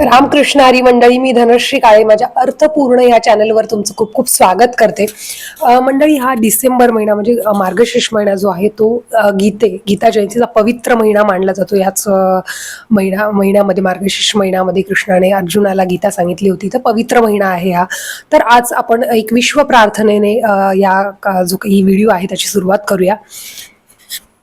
रामकृष्ण हरी मंडळी मी धनश्री काळे माझ्या अर्थपूर्ण या चॅनलवर तुमचं खूप खूप स्वागत करते. मंडळी हा डिसेंबर महिना म्हणजे मार्गशीर्ष महिना जो आहे तो गीते गीता जयंतीचा पवित्र महिना मानला जातो. याच महिना महिन्यामध्ये मार्गशीर्ष महिन्यामध्ये कृष्णाने अर्जुनाला गीता सांगितली होती. तर पवित्र महिना आहे हा. तर आज आपण एक विश्व प्रार्थनेने या का- जो काही व्हिडिओ आहे त्याची सुरुवात करूया.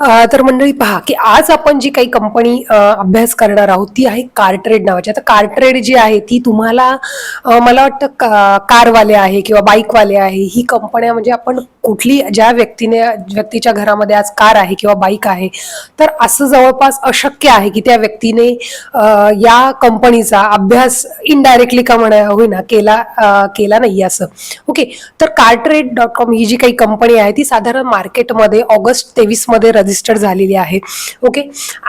तर मंडळी पहा की आज आपण जी काही कंपनी अभ्यास करणार आहोत ती आहे कारट्रेड नावाची. आता कारट्रेड जी आहे ती तुम्हाला मला वाटतं का- कारवाले आहे किंवा बाईकवाले आहे. ही कंपन्या म्हणजे आपण कुठली ज्या व्यक्तीने व्यक्तीच्या घरामध्ये आज कार आहे किंवा बाईक आहे तर असं जवळपास अशक्य आहे की त्या व्यक्तीने या कंपनीचा अभ्यास इनडायरेक्टली का म्हणा होईना केला केला नाही असं. ओके तर कारट्रेड डॉट कॉम ही जी काही कंपनी आहे ती साधारण मार्केटमध्ये ऑगस्ट तेवीस रजिस्टर्ड रजिस्टर झालेली आहे. ओके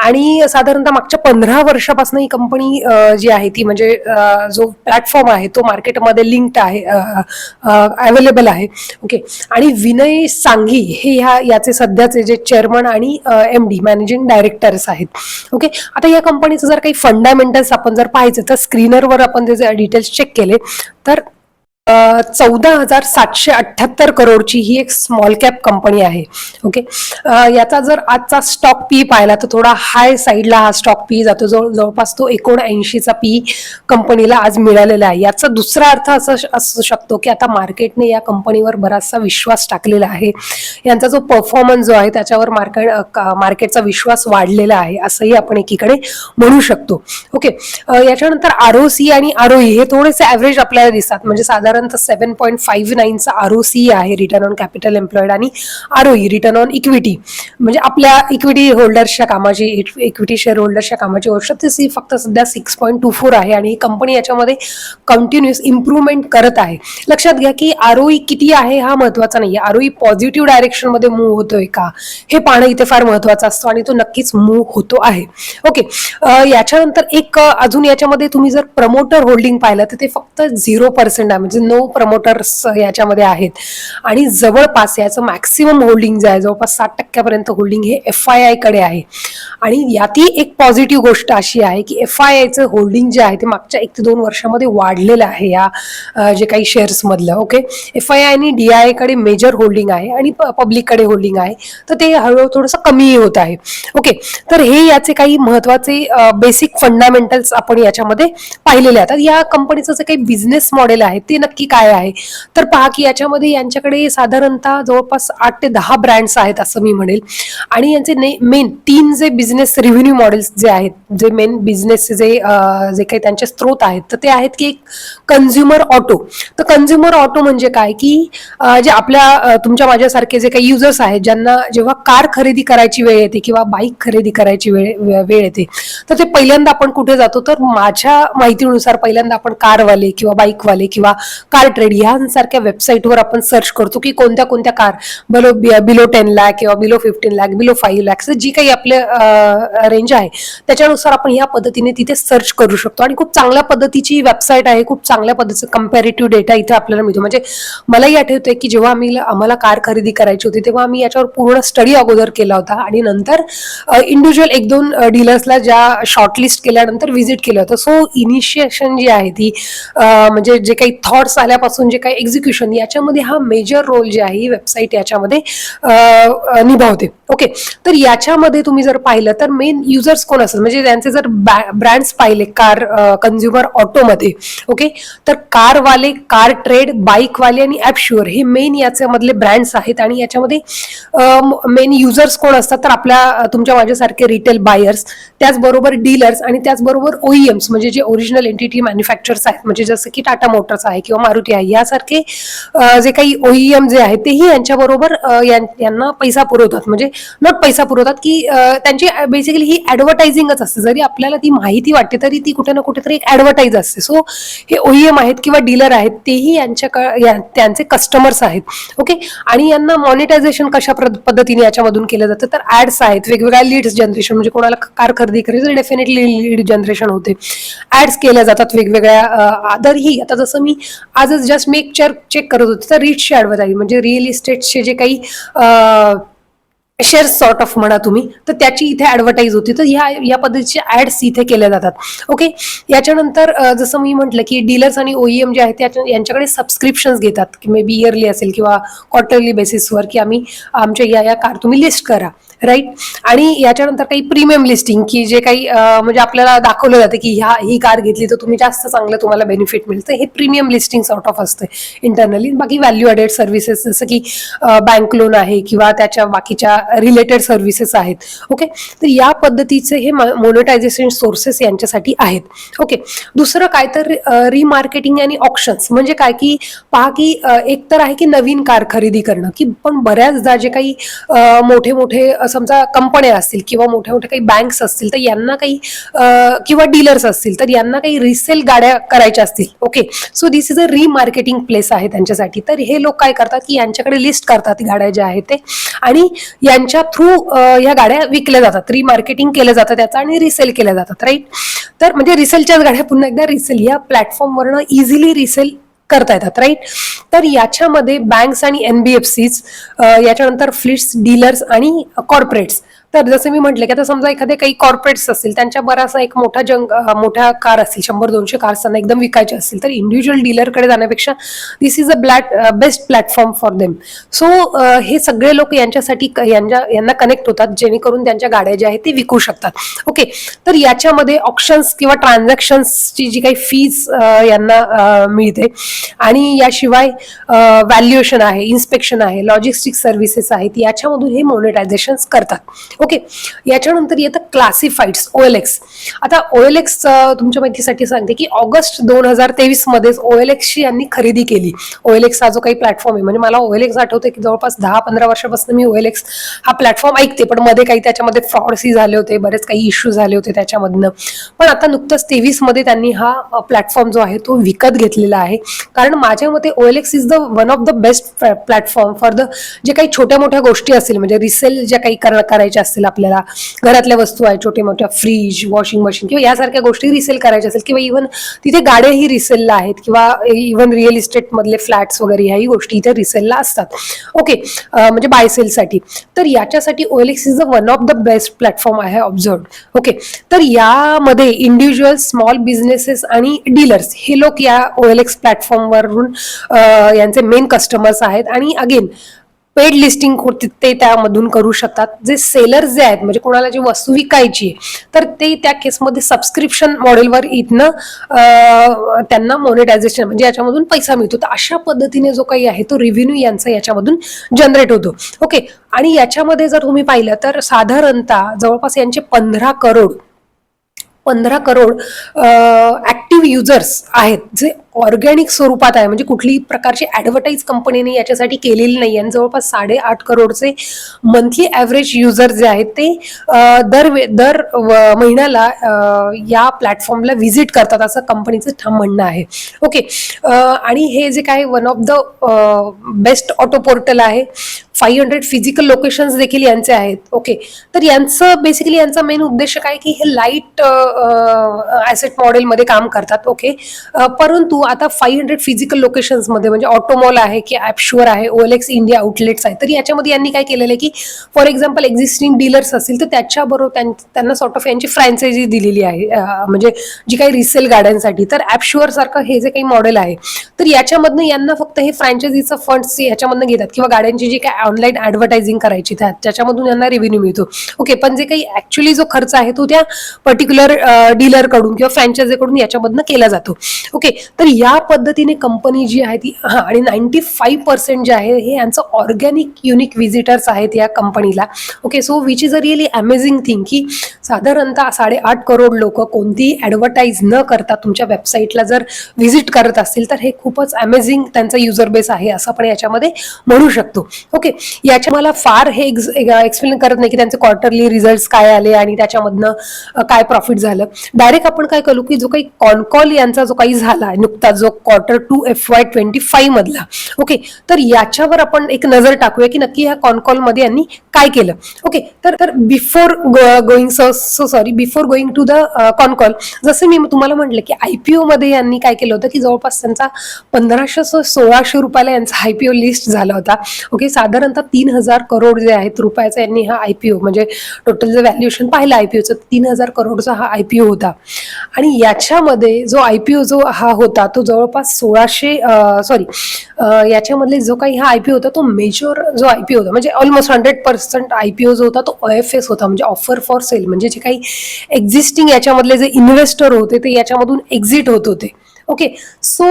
आणि साधारणतः मागच्या पंधरा वर्षापासून ही कंपनी जी आहे ती म्हणजे जो प्लॅटफॉर्म आहे तो मार्केटमध्ये लिंक्ड आहे अवेलेबल आहे. ओके आणि विनय सांगी हे ह्या याचे सध्याचे जे चेअरमन आणि एम डी मॅनेजिंग डायरेक्टर्स आहेत. ओके आता या कंपनीचं जर काही फंडामेंटल्स आपण जर पाहायचं तर स्क्रीनरवर आपण त्याचे डिटेल्स चेक केले तर चौदा हजार सातशे अठ्ठ्याहत्तर करोडची ही एक स्मॉल कॅप कंपनी आहे. ओके याचा जर आजचा स्टॉक पी पाहिला तर थोडा हाय साईडला हा स्टॉक पी जातो. जवळ जवळपास तो एकोणऐंशीचा पी कंपनीला आज मिळालेला आहे. याचा दुसरा अर्थ असं असू शकतो की आता मार्केटने या कंपनीवर बराचसा विश्वास टाकलेला आहे. यांचा जो परफॉर्मन्स जो आहे त्याच्यावर मार्केट मार्केटचा विश्वास वाढलेला आहे असंही आपण एकीकडे म्हणू शकतो. ओके याच्यानंतर आर ओ सी आणि आर ओ हे थोडेसे ॲव्हरेज आपल्याला दिसतात. म्हणजे साधारण साधारणतः सेव्हन पॉईंट फाईव्ह नाईनचा आर ओ सी आहे रिटर्न ऑन कॅपिटल एम्प्लॉईड आणि R O return on equity म्हणजे आपल्या इक्विटी होल्डर्सच्या कामाची इक्विटी शेअर होल्डर्सच्या कामाची गोष्ट ती फक्त सध्या सिक्स पॉईंट टू फोर आहे आणि ही कंपनी याच्यामध्ये कंटिन्युअस इम्प्रूव्हमेंट करत आहे. लक्षात घ्या की आर ओ किती आहे हा महत्त्वाचा नाही आर ओ पॉझिटिव्ह डायरेक्शनमध्ये मूव्ह होतोय का? हे पाहणं इथे फार महत्वाचं असतं आणि तो नक्कीच मूव्ह होतो आहे. ओके याच्यानंतर एक अजून याच्यामध्ये तुम्ही जर प्रमोटर होल्डिंग पाहिलं तर ते फक्त झिरो पर्सेंट आहे. म्हणजे नो प्रमोटर्स याच्यामध्ये आहेत. आणि जवळपास याचं मॅक्सिमम होल्डिंग जे आहे जवळपास साठ टक्क्यापर्यंत होल्डिंग हे एफ आय आयकडे आहे. आणि यातही एक पॉझिटिव्ह गोष्ट अशी आहे की एफ आय आयचं होल्डिंग जे आहे ते मागच्या एक ते दोन वर्षामध्ये वाढलेलं आहे या जे काही शेअर्स मधलं ओके एफ आय आय आणि डी आयकडे मेजर होल्डिंग आहे आणि पब्लिककडे होल्डिंग आहे. तर ते हळूहळू थोडंसं कमी होत आहे ओके तर हे याचे काही महत्त्वाचे बेसिक फंडामेंटल्स आपण याच्यामध्ये पाहिलेले आहेत. या कंपनीचं जे काही बिझनेस मॉडेल आहे ते नक्की काय आहे? तर पहा की याच्यामध्ये यांच्याकडे साधारणतः जवळपास आठ ते दहा ब्रँड्स आहेत असं मी म्हणेल. आणि यांचे मेन तीन जे बिझनेस रिव्हेन्यू मॉडेल्स जे आहेत जे मेन बिझनेस जे जे काही त्यांचे स्त्रोत आहेत तर ते आहेत की एक कन्झ्युमर ऑटो तर कन्झ्युमर ऑटो म्हणजे काय? की जे आपल्या तुमच्या माझ्यासारखे जे काही युजर्स आहेत ज्यांना जेव्हा कार खरेदी करायची वेळ येते किंवा बाईक खरेदी करायची वेळ वेळ येते तर ते पहिल्यांदा आपण कुठे जातो? तर माझ्या माहितीनुसार पहिल्यांदा आपण कारवाले किंवा बाईकवाले किंवा कार ट्रेड यांसारख्या वेबसाईटवर आपण सर्च करतो की कोणत्या कोणत्या car below below ten lakh किंवा below fifteen lakh below five lakhs जी काही आपले रेंज आहे त्याच्यानुसार आपण या पद्धतीने तिथे सर्च करू शकतो. आणि खूप चांगल्या पद्धतीची वेबसाईट आहे खूप चांगल्या पद्धतीचा कम्पॅरेटिव्ह डेटा इथे आपल्याला मिळतो. म्हणजे मलाही आठवतंय की जेव्हा आम्ही आम्हाला कार खरेदी करायची होती तेव्हा आम्ही याच्यावर पूर्ण स्टडी अगोदर केला होता. आणि नंतर इंडिव्हिज्युअल एक दोन डीलर्सला ज्या शॉर्टलिस्ट केल्यानंतर व्हिजिट केलं होतं. सो इनिशिएशन जी आहे ती म्हणजे जे काही थॉट कॉमर्स आल्यापासून जे काही एक्झिक्युशन याच्यामध्ये हा मेजर रोल जे आहे वेबसाईट याच्यामध्ये निभावते. ओके तर याच्यामध्ये तुम्ही जर पाहिलं तर मेन युजर्स कोण असतात? म्हणजे त्यांचे जर ब्रँड्स पाहिले कार कन्झ्युमर ऑटोमध्ये ओके तर कारवाले कार ट्रेड बाईकवाले आणि ॲपशुअर हे मेन याच्यामधले ब्रँड्स आहेत आणि याच्यामध्ये मेन युजर्स कोण असतात? तर आपल्या तुमच्या माझ्यासारखे रिटेल बायर्स त्याचबरोबर डीलर्स आणि त्याचबरोबर ओईएम्स म्हणजे जे ओरिजिनल एंटिटी मॅन्युफॅक्चर्स आहेत. म्हणजे जसं की टाटा मोटर्स आहे किंवा किंवा मारुती आहे यासारखे जे काही ओईएम जे आहेत तेही यांच्याबरोबर यांना पैसा पुरवतात. म्हणजे नॉट पैसा पुरवतात की त्यांची बेसिकली ही ऍडव्हर्टायझिंगच असते. जरी आपल्याला ती माहिती वाटते तरी ती कुठे ना कुठेतरी एक ऍडव्हर्टाईज असते. सो हे ओईएम आहेत किंवा डीलर आहेत तेही यांच्या त्यांचे कस्टमर्स आहेत. ओके आणि यांना मॉनिटायझेशन कशा पद्धतीने याच्यामधून केलं जातं? तर ऍड्स आहेत. वेगवेगळ्या लीड्स जनरेशन म्हणजे कोणाला कार खरेदी करायची तर डेफिनेटली लीड जनरेशन होते. ऍड्स केल्या जातात वेगवेगळ्या अदरही आता जसं मी आजच जस्ट मी एक चेक करत होते तर रीचची ॲडव्हर्टाईज म्हणजे रिअल इस्टेटचे जे काही शेअर्स सॉर्ट ऑफ म्हणा तुम्ही तर त्याची इथे ऍडव्हर्टाईज होती. तर ह्या या पद्धतीचे ऍड्स इथे केल्या जातात. ओके याच्यानंतर जसं मी म्हटलं की डीलर्स आणि ओईएम जे आहेत त्याच्या यांच्याकडे सबस्क्रिप्शन्स घेतात. की मे बी इयरली असेल किंवा क्वार्टरली बेसिसवर की आम्ही आमच्या या या कार तुम्ही लिस्ट करा. राईट आणि याच्यानंतर काही प्रीमियम लिस्टिंग की जे काही म्हणजे आपल्याला दाखवलं जातं की ह्या ही कार घेतली तर तुम्ही जास्त चांगलं तुम्हाला बेनिफिट मिळतं. हे प्रीमियम लिस्टिंग सॉर्ट ऑफ असते इंटरनली बाकी व्हॅल्यू ॲडेड सर्व्हिसेस जसं की बँक लोन आहे किंवा त्याच्या बाकीच्या रिलेटेड सर्व्हिसेस आहेत. ओके तर या पद्धतीचे हे मोनिटायझेशन सोर्सेस यांच्यासाठी आहेत. ओके दुसरं काय तर रिमार्केटिंग आणि ऑप्शन्स म्हणजे काय की पहा की एक तर आहे की नवीन कार खरेदी करणं की पण बऱ्याचदा जे काही मोठे मोठे समजा कंपन्या असतील किंवा मोठ्या मोठ्या काही बँक्स असतील तर यांना काही किंवा डीलर्स असतील तर यांना काही रिसेल गाड्या करायच्या असतील. Okay so this is a remarketing place आहे त्यांच्यासाठी. तर हे लोक काय करतात की यांच्याकडे लिस्ट करतात गाड्या ज्या आहेत ते. आणि यांच्या थ्रू ह्या गाड्या विकल्या जातात. रिमार्केटिंग केलं जातं त्याचं आणि रिसेल केल्या जातात राईट तर म्हणजे रिसेलच्याच गाड्या पुन्हा एकदा रिसेल या प्लॅटफॉर्मवरनं इझिली रिसेल करता येतात राईट तर याच्यामध्ये बँक्स आणि एनबीएफसीज याच्यानंतर फ्लिट्स डीलर्स आणि कॉर्पोरेट्स तर जसं मी म्हटलं की आता समजा एखादे काही कॉर्पोरेट्स असतील त्यांच्या बराचसा एक मोठा जंग मोठ्या कार असतील शंभर दोनशे कार्स त्यांना एकदम विकायचे असतील तर इंडिव्हिज्युअल डीलरकडे जाण्यापेक्षा this is a ब्लॅट best platform for them so हे सगळे लोक यांच्यासाठी यांच्या यांना कनेक्ट होतात जेणेकरून त्यांच्या गाड्या ज्या आहेत ते विकू शकतात. ओके तर याच्यामध्ये ऑप्शन्स किंवा ट्रान्झॅक्शन्सची जी काही फीज यांना मिळते. आणि याशिवाय व्हॅल्युएशन आहे इन्स्पेक्शन आहे लॉजिस्टिक सर्व्हिसेस आहेत याच्यामधून हे मोनिटायझेशन करतात. ओके याच्यानंतर येतं क्लासिफाईड्स ओ एल एक्स आता ओ एल एक्स तुमच्या माहितीसाठी सांगते की ऑगस्ट दोन हजार तेवीस मध्येच ओ एल एक्सची यांनी खरेदी केली. ओ एल एक्स हा जो काही प्लॅटफॉर्म आहे म्हणजे मला ओ एल एक्स आठवते की जवळपास दहा पंधरा वर्षापासून मी ओ एल एक्स हा प्लॅटफॉर्म ऐकते पण मध्ये काही त्याच्यामध्ये फ्रॉडसी झाले होते बरेच काही इश्यू झाले होते त्याच्यामधनं. पण आता नुकतंच तेवीसमध्ये त्यांनी हा प्लॅटफॉर्म जो आहे तो विकत घेतलेला आहे. कारण माझ्या मते O L X is the one of the best platform for the जे काही छोट्या मोठ्या गोष्टी असतील म्हणजे रिसेल ज्या काही कर- करायच्या असतील आपल्याला. घरातल्या वस्तू आहेत छोट्या मोठ्या फ्रीज वॉशिंग मशीन किंवा यासारख्या गोष्टी रिसेल करायच्या असेल किंवा इव्हन तिथे गाड्याही रिसेलला आहेत किंवा इव्हन रिअल इस्टेट मधले फ्लॅट्स वगैरे ह्याही गोष्टी इथे रिसेलला असतात. ओके म्हणजे बायसेलसाठी तर याच्यासाठी OLX is the one of the best platform आहे ऑब्झर्व ओके तर यामध्ये इंडिव्हिज्युअल स्मॉल बिझनेसेस आणि डीलर्स हे लोक या ओएलएक्स प्लॅटफॉर्मवरून यांचे मेन कस्टमर्स आहेत. आणि अगेन पेड लिस्टिंग ते त्यामधून करू शकतात. जे सेलर्स जे आहेत म्हणजे कोणाला जी वस्तू विकायची आहे तर ते त्या केसमध्ये सबस्क्रिप्शन मॉडेलवर इथनं त्यांना मोनिटायझेशन म्हणजे याच्यामधून पैसा मिळतो. तर अशा पद्धतीने जो काही आहे तो रिव्हेन्यू यांचा याच्यामधून जनरेट होतो. ओके आणि याच्यामध्ये जर तुम्ही पाहिलं तर साधारणतः जवळपास यांचे पंधरा करोड पंधरा करोड ऍक्टिव्ह युजर्स आहेत जे ऑर्गॅनिक स्वरूपात आहे. म्हणजे कुठलीही प्रकारची ऍडव्हर्टाईज कंपनीने याच्यासाठी केलेली नाही आणि जवळपास साडेआठ करोडचे मंथली ॲव्हरेज युजर जे आहेत ते दर वे- दर व- महिन्याला या प्लॅटफॉर्मला व्हिजिट करतात असं कंपनीचं ठाम म्हणणं आहे. ओके आणि हे जे काय one of the best auto portal आहे. फाईव्ह हंड्रेड फिजिकल लोकेशन्स देखील यांचे आहेत. ओके तर यांचं बेसिकली यांचा मेन उद्देश काय? की हे लाइट ॲसेट मॉडेलमध्ये काम करतात. ओके परंतु आता फाईव्ह हंड्रेड फिजिकल लोकेशन्समध्ये म्हणजे ऑटोमॉल आहे की ॲपशुअर आहे ओएलएक्स इंडिया आउटलेट्स आहे तर याच्यामध्ये यांनी काय केलेलं आहे की फॉर एक्झाम्पल एक्झिस्टिंग डीलर्स असतील तर त्याच्याबरोबर त्यां- त्यांना सॉर्ट ऑफ यांची फ्रँचायझी दिलेली आहे म्हणजे जी काही रिसेल गाड्यांसाठी. तर ॲपशुअर सारखं हे जे काही मॉडेल आहे तर याच्यामधनं यांना फक्त हे फ्रँचायझीचं फंड्स ह्याच्यामधनं घेतात किंवा गाड्यांची जी काय ऑनलाईन ॲडव्हर्टायझिंग करायची त्या त्याच्यामधून यांना रेव्हेन्यू मिळतो. ओके पण जे काही ऍक्च्युली जो खर्च आहे तो त्या पर्टिक्युलर डीलरकडून किंवा फ्रँचायझीकडून याच्यामधनं केला जातो. ओके तर तर या पद्धतीने कंपनी जी आहे ती हां आणि नाईन्टी फाईव्ह पर्सेंट जे आहे हे यांचं ऑर्गॅनिक युनिक व्हिजिटर्स आहेत या कंपनीला okay so which is a really amazing thing की साधारणतः साडेआठ करोड लोक कोणतीही ॲडव्हर्टाईज न करता तुमच्या वेबसाईटला जर व्हिजिट करत असतील तर हे खूपच अमेझिंग त्यांचा युजर बेस आहे असं आपण याच्यामध्ये म्हणू शकतो. ओके याच्या मला फार हे एक्सप्लेन करत नाही की त्यांचे क्वार्टरली रिझल्ट काय आले आणि त्याच्यामधनं काय प्रॉफिट झालं. डायरेक्ट आपण काय करू की जो काही कॉनकॉल यांचा जो काही झाला नुकताच जो quarter two F Y twenty five मधला. ओके तर याच्यावर आपण एक नजर टाकूया की नक्की ह्या कॉनकॉलमध्ये यांनी काय केलं. ओके तर तर before going so sorry before going to the concall जसं मी तुम्हाला म्हटलं की आयपीओ मध्ये यांनी काय केलं होतं की जवळपास त्यांचा पंधराशे सो सोळाशे रुपयाला यांचा आयपीओ लिस्ट झाला होता. ओके साधारणतः तीन हजार करोड जे आहेत रुपयाचा यांनी हा आयपीओ म्हणजे टोटल जे व्हॅल्युएशन पाहिलं आयपीओचं तीन हजार करोडचा हा आयपीओ होता. आणि याच्यामध्ये जो आयपीओ जो हा होता तो जवळपास सोळाशे सॉरी याच्यामधले जो काही हा आयपीओ होता तो मेजर जो आयपीओ होता म्हणजे ऑलमोस्ट हंड्रेड पर्सेंट आयपीओ जो होता तो एफ एस होता म्हणजे ऑफर फॉर सेल म्हणजे जे काही एक्झिस्टिंग याच्यामधले जे इन्व्हेस्टर होते ते याच्यामधून एक्झिट होत होते. ओके सो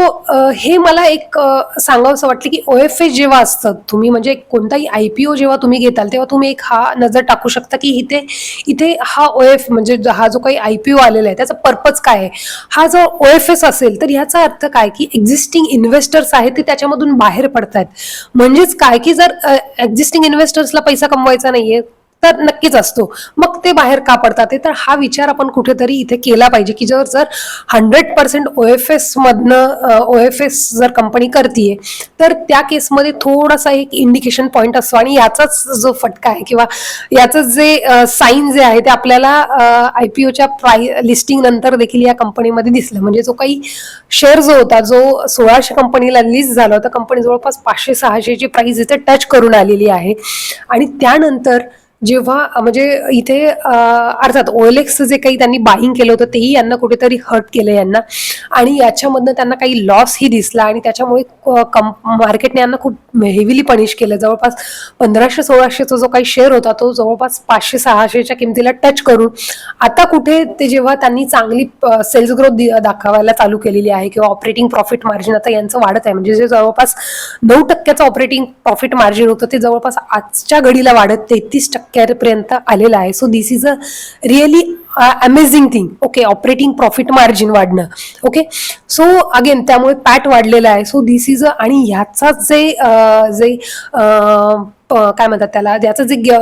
हे मला एक सांगावं असं वाटलं की ओ एफ एस जेव्हा असतं तुम्ही म्हणजे कोणताही आय पी ओ जेव्हा तुम्ही घेताल तेव्हा तुम्ही एक हा नजर टाकू शकता की इथे इथे हा ओ एफ म्हणजे हा जो काही आय पी ओ आलेला आहे त्याचा पर्पज काय आहे? हा जो ओ एफ एस असेल तर ह्याचा अर्थ काय की एक्झिस्टिंग इन्व्हेस्टर्स आहेत ते त्याच्यामधून बाहेर पडत आहेत म्हणजेच काय की जर एक्झिस्टिंग इन्व्हेस्टर्सला पैसा कमवायचा नाहीये तर नक्कीच असतो. मग ते बाहेर का पडतात? ते तर हा विचार आपण कुठेतरी इथे केला पाहिजे की जर जर hundred percent O F S मधनं ओ एफ एस जर कंपनी करतीये तर त्या केसमध्ये थोडासा एक इंडिकेशन पॉईंट असतो. आणि याचाच जो फटका आहे किंवा याचं जे साईन जे आहे ते आपल्याला आय पी ओच्या प्राय लिस्टिंग नंतर देखील या कंपनीमध्ये दिसलं. म्हणजे जो काही शेअर जो होता जो सोळाशे कंपनीला लिस्ट झाला होता कंपनी जवळपास पाचशे सहाशेची प्राइस इथे टच करून आलेली आहे. आणि त्यानंतर जेव्हा म्हणजे इथे अर्थात ओएलएक्स जे काही त्यांनी बाईंग केलं होतं तेही यांना कुठेतरी हर्ट केलं यांना. आणि याच्यामधनं त्यांना काही लॉसही दिसला आणि त्याच्यामुळे कम मार्केटने यांना खूप हेविली पनिश केलं. जवळपास पंधराशे सोळाशेचा जो काही शेअर होता तो जवळपास पाचशे सहाशेच्या किमतीला टच करून आता कुठे ते जेव्हा त्यांनी चांगली सेल्स ग्रोथ दाखवायला चालू केलेली आहे किंवा ऑपरेटिंग प्रॉफिट मार्जिन आता यांचं वाढत आहे. म्हणजे जे जवळपास नऊ टक्क्याचं ऑपरेटिंग प्रॉफिट मार्जिन होतं ते जवळपास आजच्या घडीला वाढत तेहतीस टक्के. टक्क्यापर्यंत आलेला आहे. So this is a really amazing thing okay operating profit margin वाढणं. ओके सो अगेन त्यामुळे पॅट वाढलेला आहे. सो दिस इज अ आणि ह्याचाच जे uh, जे uh, काय म्हणतात त्याला ज्याचं जे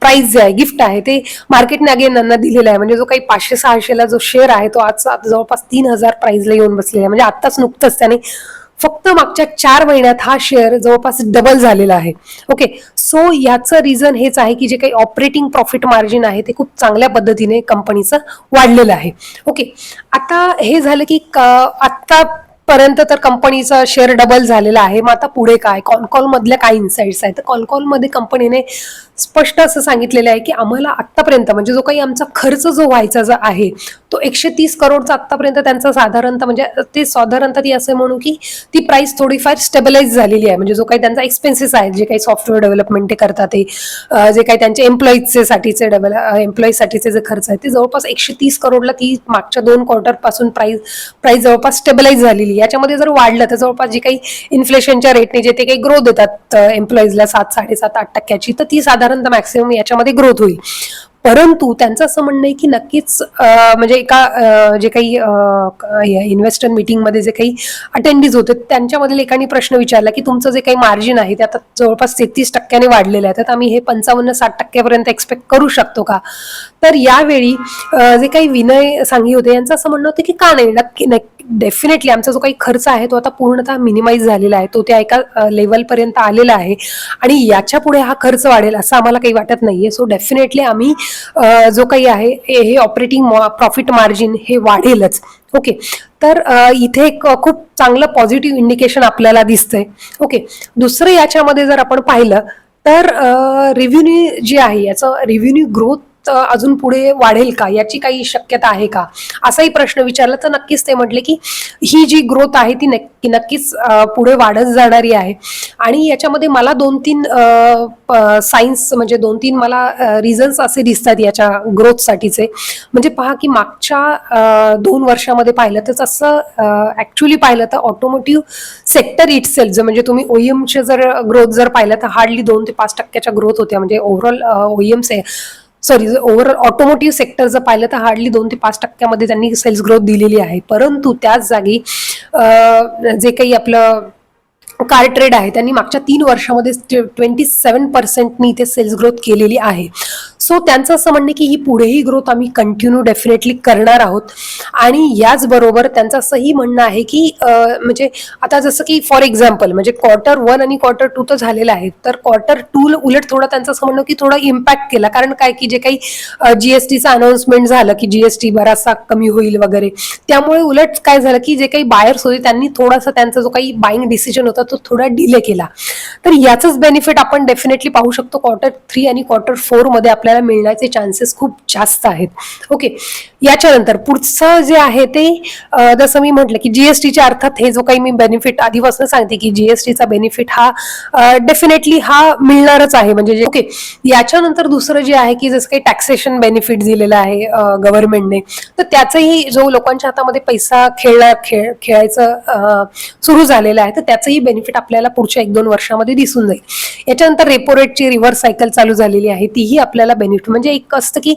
प्राइस uh, जे आहे गिफ्ट आहे ते मार्केटने अगेन यांना दिलेलं आहे. म्हणजे जो काही पाचशे सहाशेला जो शेअर आहे तो आज जवळपास तीन हजार प्राइसला येऊन बसलेला आहे. म्हणजे आत्ताच नुकतंच त्याने फक्त मागच्या चार महिन्यात हा शेअर जवळपास डबल झालेला आहे. ओके सो याचं रिझन हेच आहे की जे काही ऑपरेटिंग प्रॉफिट मार्जिन आहे ते खूप चांगल्या पद्धतीने कंपनीचं वाढलेलं आहे. ओके आता हे झालं की क- आत्ता पर्यंत तर कंपनीचा शेअर डबल झालेला आहे. मग आता पुढे काय? कॉनकॉल मधल्या काय इन्साइट्स आहेत? तर कॉनकॉल कंपनीने स्पष्ट असं सांगितलेलं आहे की आम्हाला आत्तापर्यंत म्हणजे जो काही आमचा खर्च जो व्हायचा जो आहे तो एकशे तीस करोडचा आत्तापर्यंत त्यांचा साधारणतः म्हणजे ते साधारणतः ती असं म्हणू की ती प्राइस थोडीफार स्टेबलाइज झालेली आहे. म्हणजे जो काही त्यांचा एक्सपेन्सेस आहे जे काही सॉफ्टवेअर डेव्हलपमेंट ते करतात ते जे काही त्यांचे एम्प्लॉईजचे साठीचे डेव्हल एम्प्लॉईजसाठीचे जे खर्च आहे ते जवळपास एकशे तीस करोडला ती मागच्या दोन क्वार्टरपासून प्राईज प्राईस जवळपास स्टेबलाइज झालेली आहे. याच्यामध्ये जर वाढलं तर जवळपास जी काही इन्फ्लेशनच्या रेटने जे ते काही ग्रोथ देतात एम्प्लॉईजला सात साडेसात आठ टक्क्याची तर ती साधारणतः मॅक्सिमम याच्यामध्ये ग्रोथ होईल परंतु त्यांचं असं म्हणणं आहे की नक्कीच म्हणजे एका जे काही इन्व्हेस्टर मीटिंगमध्ये जे काही अटेंडीज होते त्यांच्यामधील एकाने प्रश्न विचारला की तुमचं जे काही मार्जिन आहे ते आता जवळपास तेहतीस टक्क्याने वाढलेलं आहे तर आम्ही हे पंचावन्न साठ टक्क्यापर्यंत एक्सपेक्ट करू शकतो का तर यावेळी जे काही विनय सांगी होते यांचं असं म्हणणं होतं की का नाही नक्की डेफिनेटली आमचा जो काही खर्च आहे तो आता पूर्णतः मिनिमाइज झालेला आहे. तो त्या एका लेवलपर्यंत आलेला आहे. आणि याच्यापुढे हा खर्च वाढेल असं आम्हाला काही वाटत नाहीये. सो डेफिनेटली आम्ही जो काही आहे हे हे ऑपरेटिंग प्रॉफिट मार्जिन हे वाढेलच. ओके तर इथे एक खूप चांगलं पॉझिटिव्ह इंडिकेशन आपल्याला दिसतंय. ओके दुसरं याच्यामध्ये जर आपण पाहिलं तर रेव्हेन्यू जे आहे याचं रेव्हेन्यू ग्रोथ अजून पुढे वाढेल का? याची काही शक्यता आहे का? असाही प्रश्न विचारला तर नक्कीच ते म्हटले की ही जी ग्रोथ आहे ती नक्की नक्कीच पुढे वाढत जाणारी आहे. आणि याच्यामध्ये मला दोन तीन सायन्स म्हणजे दोन तीन मला रिझन्स असे दिसतात याच्या ग्रोथसाठीचे म्हणजे पहा की मागच्या दोन वर्षामध्ये पाहिलं तर तसं ऍक्च्युली पाहिलं तर ऑटोमोटिव्ह सेक्टर इट सेल्फ जर म्हणजे तुम्ही ओईएमचे जर ग्रोथ जर पाहिलं तर हार्डली दोन ते पाच टक्क्याच्या ग्रोथ होत्या. म्हणजे ओव्हरऑल ओईएम्स आहे सॉरी ओव्हरऑल ऑटोमोटिव्ह सेक्टर जर पाहिलं तर हार्डली दोन ते पाच टक्क्यामध्ये त्यांनी सेल्स ग्रोथ दिलेली आहे. परंतु त्याच जागी जे काही आपलं कार ट्रेड आहे त्यांनी मागच्या तीन वर्षामध्ये ट्वेंटी सेवन पर्सेंटनी इथे सेल्स ग्रोथ केलेली आहे. सो त्यांचं असं म्हणणं की ही पुढेही ग्रोथ आम्ही कंटिन्यू डेफिनेटली करणार आहोत. आणि याचबरोबर त्यांचं असंही म्हणणं आहे की म्हणजे आता जसं की फॉर एक्झाम्पल म्हणजे क्वार्टर वन आणि क्वार्टर टू तर झालेलं आहे तर क्वार्टर टू उलट थोडं त्यांचं असं म्हणणं की थोडा इम्पॅक्ट केला. कारण काय की जे काही जीएसटीचं अनाउन्समेंट झालं की जीएसटी बराचसा कमी होईल वगैरे. त्यामुळे उलट काय झालं की जे काही बायर्स होते त्यांनी थोडासा त्यांचा जो काही बाईंग डिसिजन होता तो थोडा डिले केला. तर याचंच बेनिफिट आपण डेफिनेटली पाहू शकतो क्वार्टर थ्री आणि क्वार्टर फोरमध्ये आपल्याला मिळण्याचे चान्सेस खूप जास्त आहेत. ओके याच्यानंतर पुढचं जे आहे ते जसं मी म्हटलं की जीएसटीच्या अर्थात हे जो काही मी बेनिफिट आधीपासून सांगते की जीएसटीचा बेनिफिट हा डेफिनेटली हा मिळणारच आहे. म्हणजे ओके याच्यानंतर दुसरं जे आहे की जसं काही टॅक्सेशन बेनिफिट दिलेलं आहे गव्हर्नमेंटने तर त्याचंही जो लोकांच्या हातामध्ये पैसा खेळला खेळ खेळायचं सुरू झालेलं आहे तर त्याचंही बेनिफिट आपल्याला पुढच्या एक दोन वर्षामध्ये दिसून जाईल. याच्यानंतर रेपो रेटची रिव्हर्स सायकल चालू झालेली आहे तीही आपल्याला बेनिफिट म्हणजे एक असतं की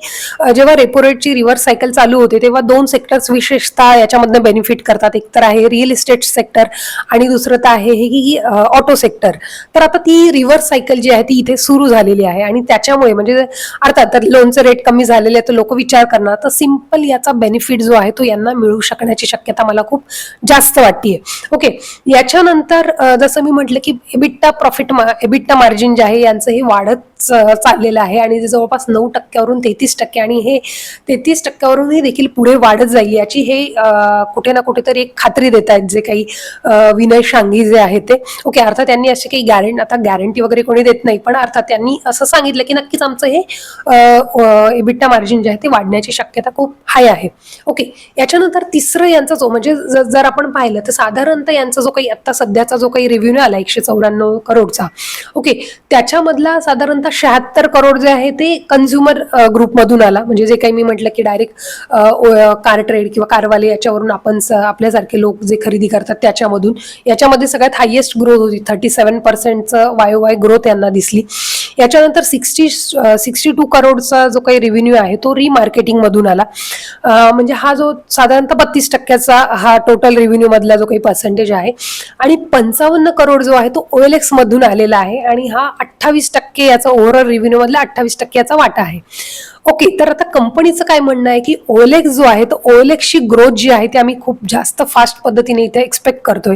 जेव्हा रेपो रेटची रिव्हर्स सायकल चालू होते तेव्हा दोन सेक्टर्स विशेषतः याच्यामधनं बेनिफिट करतात. एक तर आहे रिअल इस्टेट सेक्टर आणि दुसरं तर आहे हे की ऑटो सेक्टर तर आता ती रिव्हर्स सायकल जी आहे ती इथे सुरू झालेली आहे आणि त्याच्यामुळे म्हणजे अर्थात तर लोनचं रेट कमी झालेले आहे तर लोक विचार करणार तर सिंपल याचा बेनिफिट जो आहे तो यांना मिळू शकण्याची शक्यता मला खूप जास्त वाटते ओके याच्यानंतर जसं मी म्हटलं की एबिट्टा प्रॉफिट एबिट्टा मार्जिन जे आहे यांचं हे वाढत चाललेलं आहे आणि जवळपास नऊ टक्क्यावरून तेहतीस टक्के आणि हे तेहतीस टक्क्यावरूनही देखील पुढे वाढत जाईल याची हे कुठे ना कुठेतरी एक खात्री देत आहेत जे काही विनय शांगी जे आहे ते. ओके अर्थात त्यांनी अशी काही गॅरंटी आता गॅरंटी वगैरे कोणी देत नाही पण अर्थात त्यांनी असं सांगितलं की नक्कीच आमचं हे एबिट्टा मार्जिन जे आहे ते वाढण्याची शक्यता खूप हाय आहे. ओके याच्यानंतर तिसरं यांचा जो म्हणजे जर आपण पाहिलं तर साधारणतः यांचा जो काही आता सध्याचा जो काही रिव्ह्यू आला एकशे चौऱ्याण्णव करोडचा. ओके त्याच्यामधला साधारणतः शहात्तर करोड जे आहे ते कन्झ्युमर ग्रुपमधून आला. म्हणजे जे काही मी म्हटलं की डायरेक्ट कार ट्रेड किंवा कारवाले याच्यावरून आपण आपल्यासारखे लोक जे खरेदी करतात त्याच्यामधून. याच्यामध्ये सगळ्यात हायेस्ट ग्रोथ होती. थर्टी सेव्हन पर्सेंटचं वाय वाय ग्रोथ यांना दिसली. याच्यानंतर सिक्स्टी सिक्स्टी टू करोडचा जो काही रेव्हेन्यू आहे तो रिमार्केटिंगमधून आला. म्हणजे हा जो साधारणतः बत्तीस टक्क्याचा हा टोटल रेव्हेन्यू मधला जो काही पर्सेंटेज आहे. आणि पंचावन्न करोड जो आहे तो ओएलएक्स मधून आलेला आहे. आणि हा अठ्ठावीस टक्के याचा ओव्हरऑल रेव्हेन्यू मधला अठ्ठावीस टक्क्याचा वाटा आहे. ओके तर आता कंपनीचं काय म्हणणं आहे की ओएलएक्स जो आहे तो ओएलएक्सची ग्रोथ जी आहे ती आम्ही खूप जास्त फास्ट पद्धतीने इथे एक्सपेक्ट करतोय.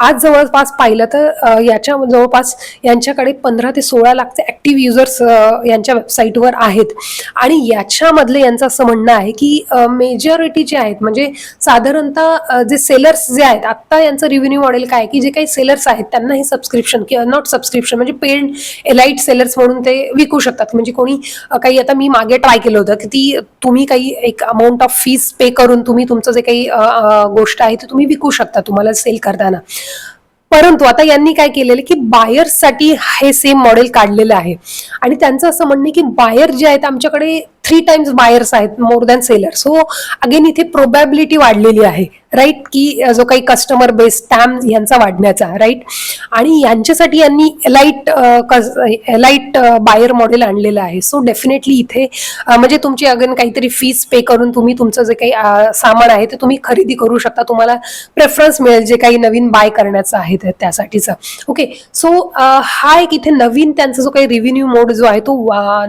आज जवळपास पाहिलं तर याच्या जवळपास यांच्याकडे पंधरा ते सोळा लाखचे ऍक्टिव्ह युजर्स यांच्या वेबसाईटवर आहेत. आणि याच्यामधले यांचं असं म्हणणं आहे की मेजॉरिटी जे आहेत म्हणजे साधारणतः जे सेलर्स जे आहेत आत्ता यांचं रिव्हेन्यू मॉडेल काय की जे काही सेलर्स आहेत त्यांना हे सबस्क्रिप्शन किंवा नॉट सबस्क्रिप्शन म्हणजे पेड एलाइट सेलर्स म्हणून ते विकू शकतात. म्हणजे कोणी काही आता मी मागे ट्राय केलं होतं की ती तुम्ही काही एक अमाऊंट ऑफ फीस पे करून तुम्ही तुमचं जे काही गोष्ट आहे ती तुम्ही विकू शकता तुम्हाला सेल करताना. परंतु आता यांनी काय केलेलं की बायर्ससाठी हे सेम मॉडेल काढलेलं आहे. आणि त्यांचं असं म्हणणं आहे की बायर जे आहेत आमच्याकडे थ्री टाइम्स बायर्स आहेत more than seller so again इथे प्रोबॅबिलिटी वाढलेली आहे राईट की जो काही कस्टमर बेस स्टॅम यांचा वाढण्याचा राईट आणि यांच्यासाठी यांनी एलाईट एलाईट बायर मॉडेल आणलेलं आहे. सो डेफिनेटली इथे म्हणजे तुमची अगेन काहीतरी फीस पे करून तुम्ही तुमचं जे काही सामान आहे ते तुम्ही खरेदी करू शकता. तुम्हाला प्रेफरन्स मिळेल जे काही नवीन बाय करण्याचं आहे त्यासाठीचं. ओके सो हा एक इथे नवीन त्यांचा जो काही रिव्हेन्यू मोड जो आहे तो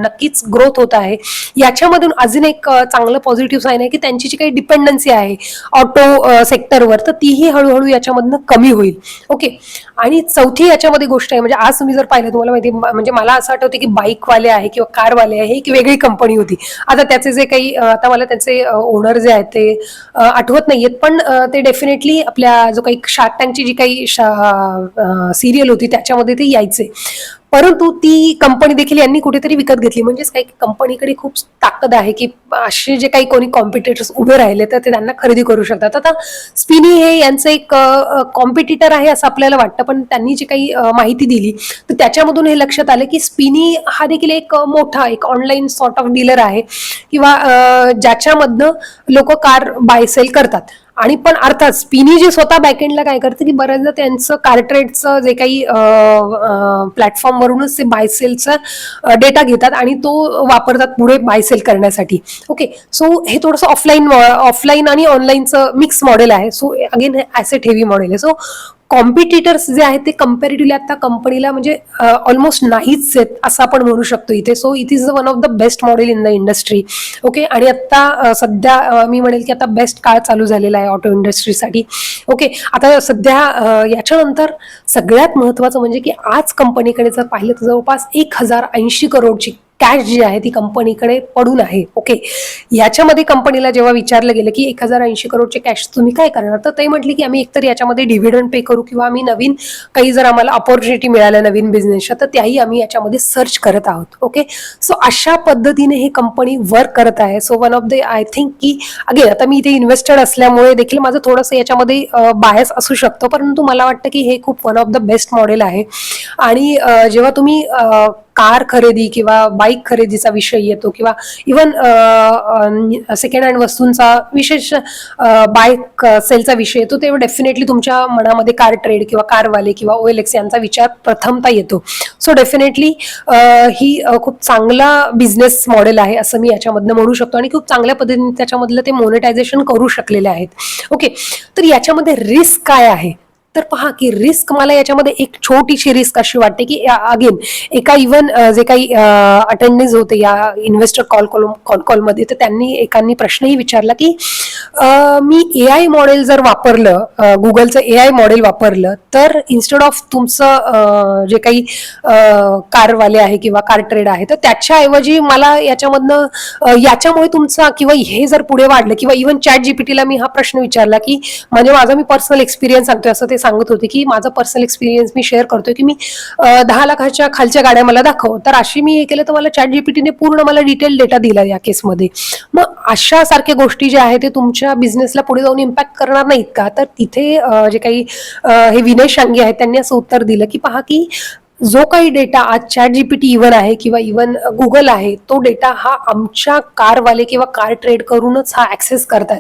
नक्कीच ग्रोथ होत आहे. याच्यामधून अजून एक चांगलं पॉझिटिव्ह साईन आहे की त्यांची जी काही डिपेंडन्सी आहे ऑटो सेक्टरवर तर तीही हळूहळू याच्यामधनं कमी होईल. ओके आणि चौथी याच्यामध्ये गोष्ट आहे म्हणजे आज तुम्ही जर पाहिलं तुम्हाला माहिती म्हणजे मला असं आठवते की बाईकवाले आहे किंवा कारवाले आहे ही वेगळी कंपनी होती. आता त्याचे जे काही आता मला त्याचे ओनर जे आहेत ते आठवत नाहीयेत पण ते डेफिनेटली आपल्या जो काही शार्क टँकची जी काही सिरियल होती त्याच्यामध्ये ते यायचे. परंतु ती कंपनी देखील यांनी कुठेतरी विकत घेतली. म्हणजेच काही कंपनीकडे खूप ताकद आहे की असे जे काही कोणी कॉम्पिटिटर्स उभे राहिले तर ते त्यांना खरेदी करू शकतात. आता स्पिनी हे यांचं एक कॉम्पिटिटर आहे असं आपल्याला वाटतं पण त्यांनी जी काही माहिती दिली तर त्याच्यामधून हे लक्षात आलं की स्पिनी हा देखील एक मोठा एक ऑनलाईन सॉर्ट ऑफ डीलर आहे. किंवा ज्याच्यामधनं लोक कार बाय सेल करतात. आणि पण अर्थात स्पिनी जे स्वतः बॅकएंडला काय करते की बऱ्याचदा त्यांचं कार्ट्रेटचं जे काही प्लॅटफॉर्मवरूनच ते बायसेलचा डेटा घेतात आणि तो वापरतात पुढे बायसेल करण्यासाठी. ओके सो हे थोडंसं ऑफलाईन ऑफलाईन आणि ऑनलाईनचं मिक्स मॉडेल आहे. सो अगेन हे ॲसेट हेवी मॉडेल आहे. सो कॉम्पिटिटर्स जे आहेत ते कम्पॅरेटिव्हली आता कंपनीला म्हणजे ऑलमोस्ट नाहीच आहेत असं आपण म्हणू शकतो इथे. So it is one of the best model in the industry okay आणि आता सध्या मी म्हणेल की आता बेस्ट काळ चालू झालेला आहे ऑटो इंडस्ट्रीसाठी ओके आता सध्या याच्यानंतर सगळ्यात महत्त्वाचं म्हणजे की आज कंपनीकडे जर पाहिलं तर जवळपास एक हजार ऐंशी करोडची कॅश जी आहे ती कंपनीकडे पडून आहे. ओके याच्यामध्ये कंपनीला जेव्हा विचारलं गेलं की एक हजार ऐंशी करोडचे कॅश तुम्ही काय करणार? तर ते म्हटले की आम्ही एकतर याच्यामध्ये डिव्हिडंड पे करू किंवा आम्ही नवीन काही जर आम्हाला ऑपॉर्च्युनिटी मिळाल्या नवीन बिझनेसच्या तर त्याही आम्ही याच्यामध्ये सर्च करत आहोत. ओके सो अशा पद्धतीने ही कंपनी वर्क करत आहे. So one of the I think की अगेन आता मी इथे इन्व्हेस्टेड असल्यामुळे देखील माझं थोडंसं याच्यामध्ये बायस असू शकतो. परंतु मला वाटतं की हे खूप one of the best model आहे. आणि जेव्हा तुम्ही कार खरेदी किंवा बाईक खरेदीचा विषय येतो किंवा इवन सेकंड हँड वस्तूंचा विशेष बाईक सेलचा विषय येतो तेव्हा डेफिनेटली तुमच्या मनामध्ये कार ट्रेड किंवा कारवाले किंवा ओ एल एक्स यांचा विचार प्रथमता येतो. सो डेफिनेटली ही खूप चांगला बिझनेस मॉडेल आहे असं मी याच्यामधनं म्हणू शकतो आणि खूप चांगल्या पद्धतीने त्याच्यामधलं ते मोनेटायझेशन करू शकलेले आहेत. ओके तर याच्यामध्ये रिस्क काय आहे? तर पहा की रिस्क मला याच्यामध्ये एक छोटीशी रिस्क अशी वाटते की अगेन एका इव्हन जे काही अटेंडन्स होते या इन्व्हेस्टर कॉल कॉल कॉल कॉलमध्ये तर त्यांनी एकांनी प्रश्नही विचारला की मी ए आय मॉडेल जर वापरलं गुगलचं ए आय मॉडेल वापरलं तर इन्स्टेड ऑफ तुमचं जे काही कारवाले आहे किंवा कार ट्रेड आहे तर त्याच्याऐवजी मला याच्यामधनं याच्यामुळे तुमचा किंवा हे जर पुढे वाढलं किंवा इव्हन चॅट जीपीटीला मी हा प्रश्न विचारला की म्हणजे माझा मी पर्सनल एक्सपिरियन्स सांगतोय असं ते सांगत होते की माझा पर्सनल एक्सपिरियन्स मी शेअर करतोय की मी दहा लाखाच्या खालच्या गाड्या मला दाखव. तर अशी मी हे केलं तर मला चॅट जीपीटीने पूर्ण मला डिटेल डेटा दिला या केसमध्ये मग अशा सारख्या गोष्टी ज्या आहेत ते तुमच्या बिझनेसला पुढे जाऊन इम्पॅक्ट करणार नाहीत का? तर तिथे जे काही हे विनय शांगी आहेत त्यांनी असं उत्तर दिलं की पहा की जो काही डेटा आज चॅट जीपीटी इव्हन आहे किंवा इव्हन गुगल आहे तो डेटा हा आमच्या कारवाले किंवा कार ट्रेड करूनच हा ऍक्सेस करतात.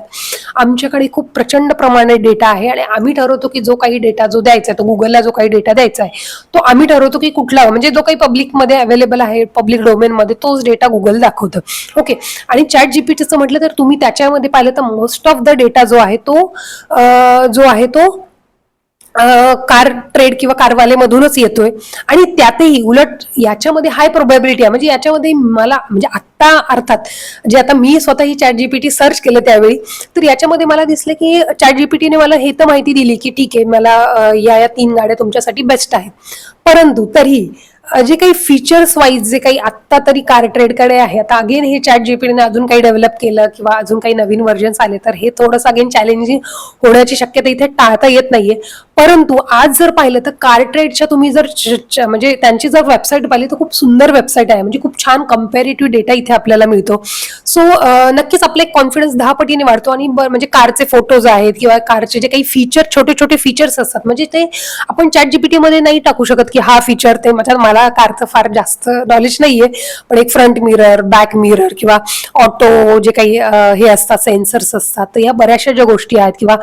आमच्याकडे खूप प्रचंड प्रमाणात डेटा आहे आणि आम्ही ठरवतो की जो काही डेटा जो द्यायचा आहे तो गुगलला जो काही डेटा द्यायचा आहे तो आम्ही ठरवतो की कुठला. म्हणजे जो काही पब्लिकमध्ये अवेलेबल आहे पब्लिक डोमेनमध्ये तोच डेटा गुगल दाखवतं. ओके आणि चॅट जीपीटीचं म्हटलं तर तुम्ही त्याच्यामध्ये पाहिलं तर मोस्ट ऑफ द डेटा जो आहे तो जो आहे तो कार ट्रेड किंवा कारवालेमधूनच येतोय. आणि त्यातही उलट याच्यामध्ये हाय प्रोबॅबिलिटी आहे. म्हणजे याच्यामध्ये मला म्हणजे आत्ता अर्थात जे आता मी स्वतः ही चॅट जीपीटी सर्च केलं त्यावेळी तर याच्यामध्ये मला दिसलं की चॅट जीपीटीने मला हे तर माहिती दिली की ठीक आहे मला या या तीन गाड्या तुमच्यासाठी बेस्ट आहेत. परंतु तरी जे काही फीचर्स वाईज जे काही आत्ता तरी कार ट्रेडकडे आहे आता अगेन हे चॅट जीपीटीने अजून काही डेव्हलप केलं किंवा अजून काही नवीन व्हर्जन्स आले तर हे थोडंसं अगेन चॅलेंजिंग होण्याची शक्यता इथे टाळता येत नाहीये. परंतु आज जर पाहिलं तर कार ट्रेडच्या तुम्ही जर च- म्हणजे त्यांची जर वेबसाईट पाहिली तर खूप सुंदर वेबसाईट आहे म्हणजे खूप छान कम्पॅरेटिव्ह डेटा इथे आपल्याला मिळतो. सो नक्कीच आपला एक कॉन्फिडन्स दहा पटीने वाढतो आणि म्हणजे कारचे फोटोज आहेत किंवा कारचे जे काही फीचर छोटे छोटे फीचर्स असतात म्हणजे ते आपण चॅट जीपीटी मध्ये नाही टाकू शकत की हा फीचर ते म्हणजे मला कारचं फार जास्त नॉलेज नाहीये. पण एक फ्रंट मिरर बॅक मिरर किंवा ऑटो जे काही हे असतात सेन्सर्स असतात तर ह्या बऱ्याचशा ज्या गोष्टी आहेत किंवा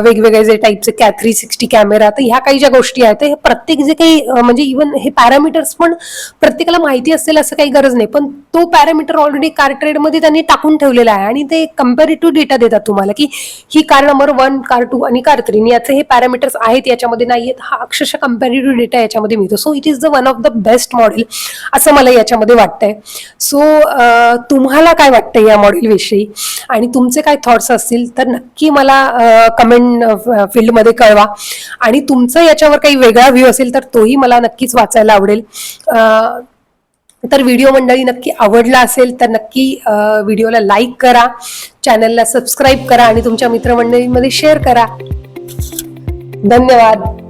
वेगवेगळे जे टाईपचे कॅ थ्री सिक्स्टी कॅमेरा तर ह्या काही ज्या गोष्टी आहेत हे प्रत्येक जे काही म्हणजे इव्हन हे पॅरामीटर्स पण प्रत्येकाला माहिती असेल असं काही गरज नाही. पण तो पॅरामीटर ऑलरेडी कार ट्रेडमध्ये त्यांनी टाकून ठेवलेला आहे. आणि ते कम्पॅरेटिव्ह डेटा देतात तुम्हाला की ही car number one car two आणि कार थ्री याचे हे पॅरामीटर्स आहेत याच्यामध्ये नाही आहेत हा अक्षरशः कम्पॅरेटिव्ह डेटा याच्यामध्ये मिळतो. So it is the one of the best model असं मला याच्यामध्ये वाटतंय. सो तुम्हाला काय वाटतं या मॉडेलविषयी आणि तुमचे काय थॉट्स असतील तर नक्की मला कमेंट फील्डमध्ये कळवा. आणि तुमचा याच्यावर काही वेगळा व्ह्यू असेल तर तोही मला नक्कीच वाचायला आवडेल. तर व्हिडिओ मंडळी नक्की आवडला असेल तर नक्की व्हिडिओला लाईक करा. चॅनलला सबस्क्राईब करा आणि तुमच्या मित्रमंडळींमध्ये शेअर करा. धन्यवाद.